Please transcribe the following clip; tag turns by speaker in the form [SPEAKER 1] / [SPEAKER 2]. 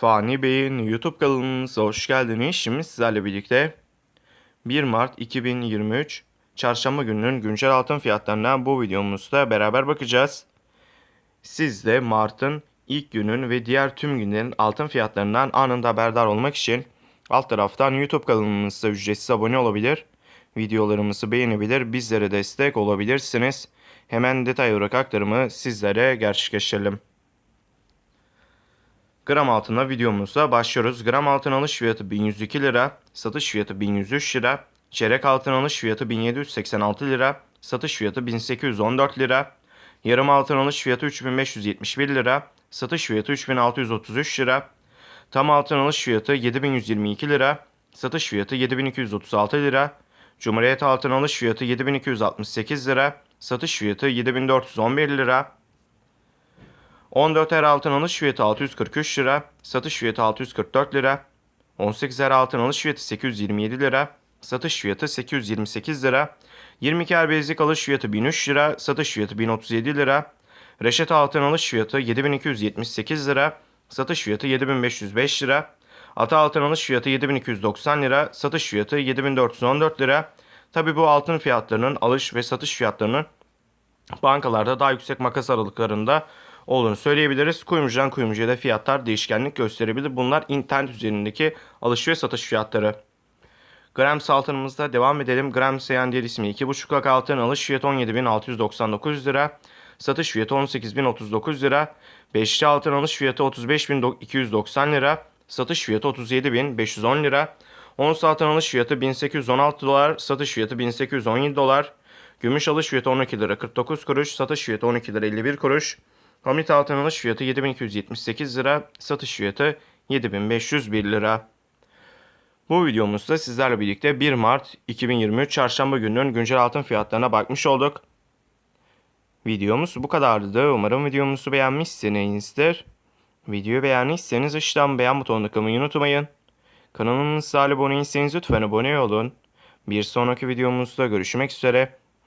[SPEAKER 1] Fani Bey'in YouTube kanalımıza hoş geldiniz. Şimdi sizlerle birlikte 1 Mart 2023 Çarşamba gününün güncel altın fiyatlarına bu videomuzda beraber bakacağız. Siz de Mart'ın ilk günün ve diğer tüm günlerin altın fiyatlarından anında haberdar olmak için alt taraftan YouTube kanalımıza ücretsiz abone olabilir, videolarımızı beğenebilir, bizlere destek olabilirsiniz. Hemen detay olarak aktarımı sizlere gerçekleştirelim. Gram altına videomuza başlıyoruz. Gram altın alış fiyatı 1102 lira, satış fiyatı 1103 lira, çeyrek altın alış fiyatı 1786 lira, satış fiyatı 1814 lira, yarım altın alış fiyatı 3571 lira, satış fiyatı 3633 lira, tam altın alış fiyatı 7122 lira, satış fiyatı 7236 lira, Cumhuriyet altın alış fiyatı 7268 lira, satış fiyatı 7411 lira, 14 er altın alış fiyatı 643 lira, satış fiyatı 644 lira. 18 er altın alış fiyatı 827 lira, satış fiyatı 828 lira. 22 er bezlik alış fiyatı 1003 lira, satış fiyatı 1037 lira. Reşet altın alış fiyatı 7278 lira, satış fiyatı 7505 lira. Ata altın alış fiyatı 7290 lira, satış fiyatı 7414 lira. Tabi bu altın fiyatlarının alış ve satış fiyatlarının bankalarda daha yüksek makas aralıklarında olduğunu söyleyebiliriz. Kuyumcudan kuyumcuya da fiyatlar değişkenlik gösterebilir. Bunlar internet üzerindeki alış ve satış fiyatları. Gram altınımızda devam edelim. Gram Seyan diğer ismi 2,5 lak altın alış fiyatı 17.699 lira. Satış fiyatı 18.039 lira. Beşli altın alış fiyatı 35.290 lira. Satış fiyatı 37.510 lira. Ons altın alış fiyatı 1816 dolar. Satış fiyatı 1817 dolar. Gümüş alış fiyatı 12 lira 49 kuruş. Satış fiyatı 12 lira 51 kuruş. Hamit altın alış fiyatı 7278 lira. Satış fiyatı 7501 lira. Bu videomuzda sizlerle birlikte 1 Mart 2023 Çarşamba gününün güncel altın fiyatlarına bakmış olduk. Videomuz bu kadardı. Umarım videomuzu beğenmişsinizdir. Videoyu beğendiyseniz aşağıdan beğen butonuna tıklamayı unutmayın. Kanalımıza abone değilseniz lütfen abone olun. Bir sonraki videomuzda görüşmek üzere.